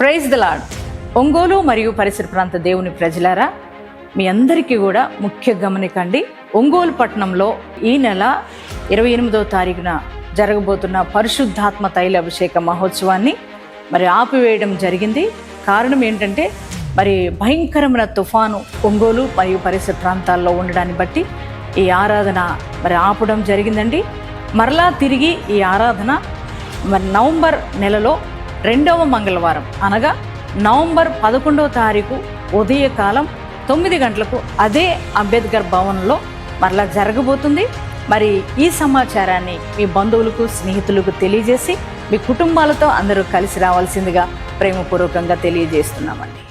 Praise the lord Ongole మరియు పరిసర ప్రాంత దేవుని ప్రజలారా మీ అందరికీ కూడా ముఖ్య గమనికండి. ఒంగోలు పట్టణంలో ఈ నెల ఇరవై ఎనిమిదవ తారీఖున జరగబోతున్న పరిశుద్ధాత్మ తైల అభిషేక మహోత్సవాన్ని మరి ఆపివేయడం జరిగింది. కారణం ఏంటంటే మరి భయంకరమైన తుఫాను ఒంగోలు మరియు పరిసర ప్రాంతాల్లో ఉండడాన్ని బట్టి ఈ ఆరాధన మరి ఆపడం జరిగిందండి. మరలా తిరిగి ఈ ఆరాధన మరి నవంబర్ నెలలో రెండవ మంగళవారం అనగా నవంబర్ పదకొండవ తారీఖు ఉదయకాలం తొమ్మిది గంటలకు అదే అంబేద్కర్ భవన్లో మరలా జరగబోతుంది. మరి ఈ సమాచారాన్ని మీ బంధువులకు స్నేహితులకు తెలియజేసి మీ కుటుంబాలతో అందరూ కలిసి రావాల్సిందిగా ప్రేమపూర్వకంగా తెలియజేస్తున్నామండి.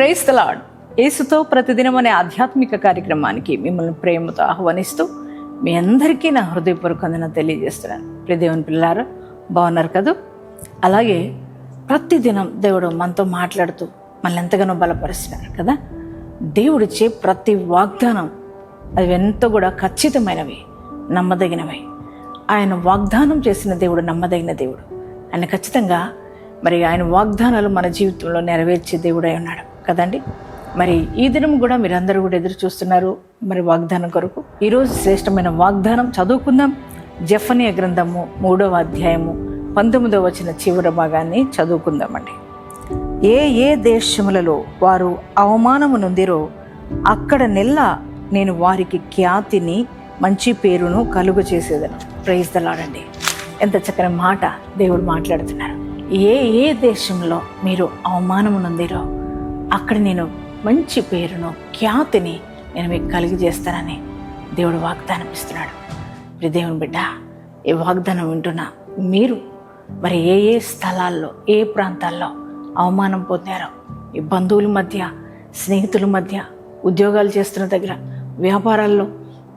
ప్రేస్ తలాడ్ ఏసుతో యేసుతో ప్రతిదినం అనే ఆధ్యాత్మిక కార్యక్రమానికి మిమ్మల్ని ప్రేమతో ఆహ్వానిస్తూ మీ అందరికీ నా హృదయపూర్వకంగా తెలియజేస్తున్నాను. ప్రియ దేవుని పిల్లారా బాగున్నారు కదూ? అలాగే ప్రతిదినం దేవుడు మనతో మాట్లాడుతూ మనల్ని ఎంతగానో బలపరుస్తున్నారు కదా? దేవుడిచ్చే ప్రతి వాగ్దానం అవి ఎంతో కూడా ఖచ్చితమైనవి నమ్మదగినవి. ఆయన వాగ్దానం చేసిన దేవుడు నమ్మదగిన దేవుడు. ఆయన ఖచ్చితంగా మరి ఆయన వాగ్దానాలు మన జీవితంలో నెరవేర్చే దేవుడై ఉన్నాడు. కదండి? మరి ఈ దినం కూడా మీరందరూ కూడా ఎదురు చూస్తున్నారు మరి వాగ్దానం కొరకు. ఈరోజు శ్రేష్టమైన వాగ్దానం చదువుకుందాం. జఫనియ గ్రంథము మూడవ అధ్యాయము పంతొమ్మిదవ వచ్చిన చివరి భాగాన్ని చదువుకుందామండి. ఏ ఏ దేశములలో వారు అవమానము నొందిరో అక్కడ నెల్ల నేను వారికి ఖ్యాతిని మంచి పేరును కలుగు చేసేదను. ప్రైజ్ దలాడండి ఎంత చక్కని మాట దేవుడు మాట్లాడుతున్నారు. ఏ ఏ దేశంలో మీరు అవమానము నొందిరో అక్కడ నేను మంచి పేరును ఖ్యాతిని నేను మీకు కలిగి చేస్తానని దేవుడు వాగ్దానం ఇస్తున్నాడు. ప్రియ దేవుని బిడ్డ ఈ వాగ్దానం వింటున్న మీరు మరి ఏ ఏ స్థలాల్లో ఏ ప్రాంతాల్లో అవమానం పొందారో ఈ బంధువుల మధ్య స్నేహితుల మధ్య ఉద్యోగాలు చేస్తున్న దగ్గర వ్యాపారాల్లో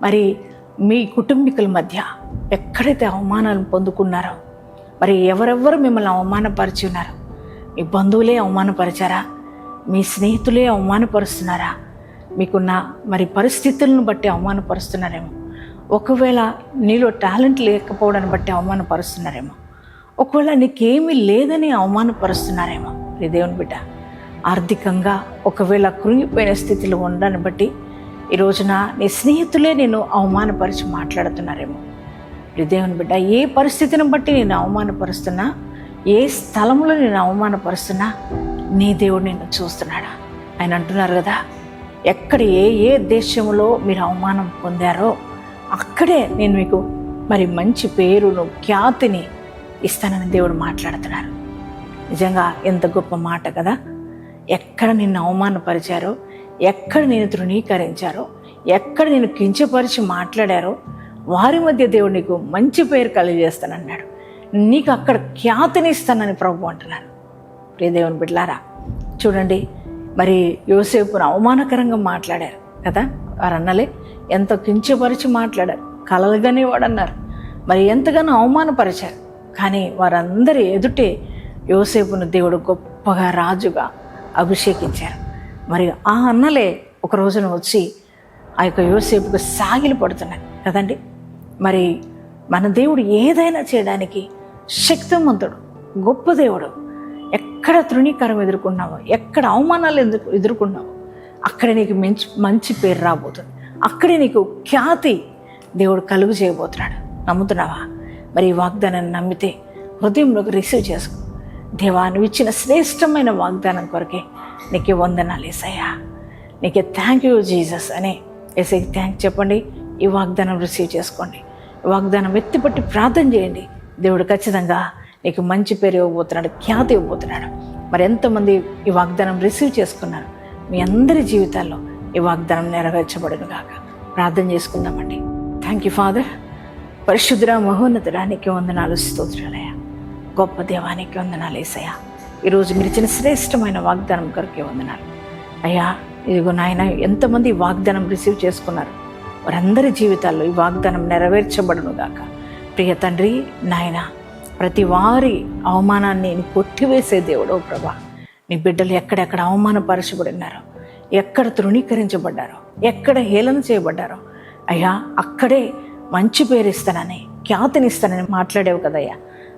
మరి మీ కుటుంబీకుల మధ్య ఎక్కడైతే అవమానాలు పొందుకున్నారో మరి ఎవరెవరు మిమ్మల్ని అవమానపరిచి ఉన్నారో మీ బంధువులే అవమానపరిచారా? మీ స్నేహితులే అవమానపరుస్తున్నారా? మీకున్న మరి పరిస్థితులను బట్టి అవమానపరుస్తున్నారేమో. ఒకవేళ నీలో టాలెంట్ లేకపోవడాన్ని బట్టి అవమానపరుస్తున్నారేమో. ఒకవేళ నీకేమీ లేదని అవమానపరుస్తున్నారేమో. ఈ దేవుని బిడ్డ ఆర్థికంగా ఒకవేళ కృంగిపోయిన స్థితిలో ఉండడాన్ని బట్టి ఈ రోజున నీ స్నేహితులే నేను అవమానపరిచి మాట్లాడుతున్నారేమో. ఈ దేవుని బిడ్డ ఏ పరిస్థితిని బట్టి నేను అవమానపరుస్తున్నా ఏ స్థలంలో నేను అవమానపరుస్తున్నా నీ దేవుడు నిన్ను చూస్తున్నాడా? ఆయన అంటున్నారు కదా ఎక్కడ ఏ ఏ దేశంలో మీరు అవమానం పొందారో అక్కడే నేను మీకు మరి మంచి పేరును ఖ్యాతిని ఇస్తానని దేవుడు మాట్లాడుతున్నారు. నిజంగా ఎంత గొప్ప మాట కదా. ఎక్కడ నిన్ను అవమానపరిచారో ఎక్కడ నేను తృణీకరించారో ఎక్కడ నేను కించపరిచి మాట్లాడారో వారి మధ్య దేవుడు నీకు మంచి పేరు కలిగజేస్తానన్నాడు. నీకు అక్కడ ఖ్యాతిని ఇస్తానని ప్రభు అంటున్నాను ప్రియదేవుని బిడ్లారా చూడండి మరి యోసేపును అవమానకరంగా మాట్లాడారు కదా? వారు అన్నలే ఎంత కించపరిచి మాట్లాడారు కలలుగానే వాడన్నారు మరి ఎంతగానో అవమానపరిచారు. కానీ వారందరి ఎదుటే యోసేపును దేవుడు గొప్పగా రాజుగా అభిషేకించారు. మరి ఆ అన్నలే ఒక రోజున వచ్చి ఆ యొక్క యోసేపుకు సాగిలి పడుతున్నారు కదండి? మరి మన దేవుడు ఏదైనా చేయడానికి శక్తివంతుడు గొప్ప దేవుడు ఎక్కడ తృణీకరం ఎదుర్కొన్నావో ఎక్కడ అవమానాలు ఎందుకు ఎదుర్కొన్నావో అక్కడ నీకు మంచి మంచి పేరు రాబోతుంది. అక్కడే నీకు ఖ్యాతి దేవుడు కలుగు చేయబోతున్నాడు. నమ్ముతున్నావా? మరి ఈ వాగ్దానాన్ని నమ్మితే హృదయంలోకి రిసీవ్ చేసుకో. దేవా నువ్వు ఇచ్చిన శ్రేష్టమైన వాగ్దానం కొరకే నీకే వందనాలు ఏసయ్యా. నీకే థ్యాంక్ యూ జీసస్ అని ఏసైకి థ్యాంక్ చెప్పండి. ఈ వాగ్దానం రిసీవ్ చేసుకోండి. వాగ్దానం ఎత్తిపట్టి ప్రార్థన చేయండి. దేవుడు ఖచ్చితంగా నీకు మంచి పేరు ఇవ్వబోతున్నాడు ఖ్యాతి ఇవ్వబోతున్నాడు. మరి ఎంతమంది ఈ వాగ్దానం రిసీవ్ చేసుకున్నారు? మీ అందరి జీవితాల్లో ఈ వాగ్దానం నెరవేర్చబడును గాక. ప్రార్థన చేసుకుందామండి. థ్యాంక్ యూ ఫాదర్ పరిశుద్ధ మహోన్నతుడానికి వందనాలు స్తోత్రాలయ గొప్ప దేవానికి వందనాలు వేసయ్య ఈరోజు మీరు ఇచ్చిన శ్రేష్టమైన వాగ్దానం కొరకే వందనాలు. అయ్యా ఇదిగో నాయన ఎంతమంది ఈ వాగ్దానం రిసీవ్ చేసుకున్నారు? వారందరి జీవితాల్లో ఈ వాగ్దానం నెరవేర్చబడును గాక. ప్రియ తండ్రి నాయనా ప్రతి వారి అవమానాన్ని నీ కొట్టివేసే దేవుడో ప్రభా. నీ బిడ్డలు ఎక్కడెక్కడ అవమానపరచబడినారో ఎక్కడ తృణీకరించబడ్డారో ఎక్కడ హేళన చేయబడ్డారో అయ్యా అక్కడే మంచి పేరు ఇస్తానని ఖ్యాతినిస్తానని మాట్లాడేవు కదయ్యా.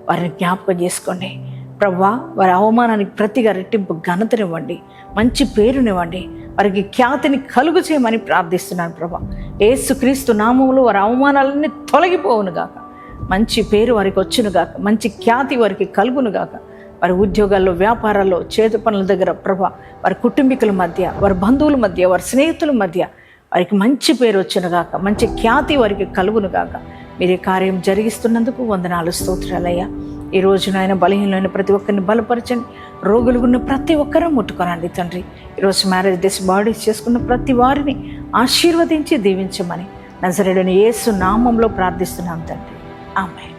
వారిని జ్ఞాపకం చేసుకోండి. ప్రభా వారి అవమానానికి ప్రతిగా రెట్టింపు ఘనతనివ్వండి మంచి పేరునివ్వండి వారికి ఖ్యాతిని కలుగు చేయమని ప్రార్థిస్తున్నాను ప్రభా. ఏసుక్రీస్తు నామములు వారి అవమానాలన్నీ తొలగిపోవును గాక. మంచి పేరు వారికి వచ్చునుగాక మంచి ఖ్యాతి వారికి కలుగునుగాక వారి ఉద్యోగాల్లో వ్యాపారాల్లో చేతి పనుల దగ్గర ప్రభా వారి కుటుంబీకుల మధ్య వారి బంధువుల మధ్య వారి స్నేహితుల మధ్య వారికి మంచి పేరు వచ్చునుగాక మంచి ఖ్యాతి వారికి కలుగునుగాక మీరే కార్యం జరిగిస్తున్నందుకు వందనాలు స్తోత్రాలయ్యా. ఈ రోజు నాయన బలహీనమైన ప్రతి ఒక్కరిని బలపరచండి. రోగులు ఉన్న ప్రతి ఒక్కరూ ముట్టుకోనండి తండ్రి. ఈరోజు మ్యారేజ్ డేస్ బాడీస్ చేసుకున్న ప్రతి వారిని ఆశీర్వదించి దీవించమని నజరేడని యేసు నామంలో ప్రార్థిస్తున్నాం తండ్రి. Amén.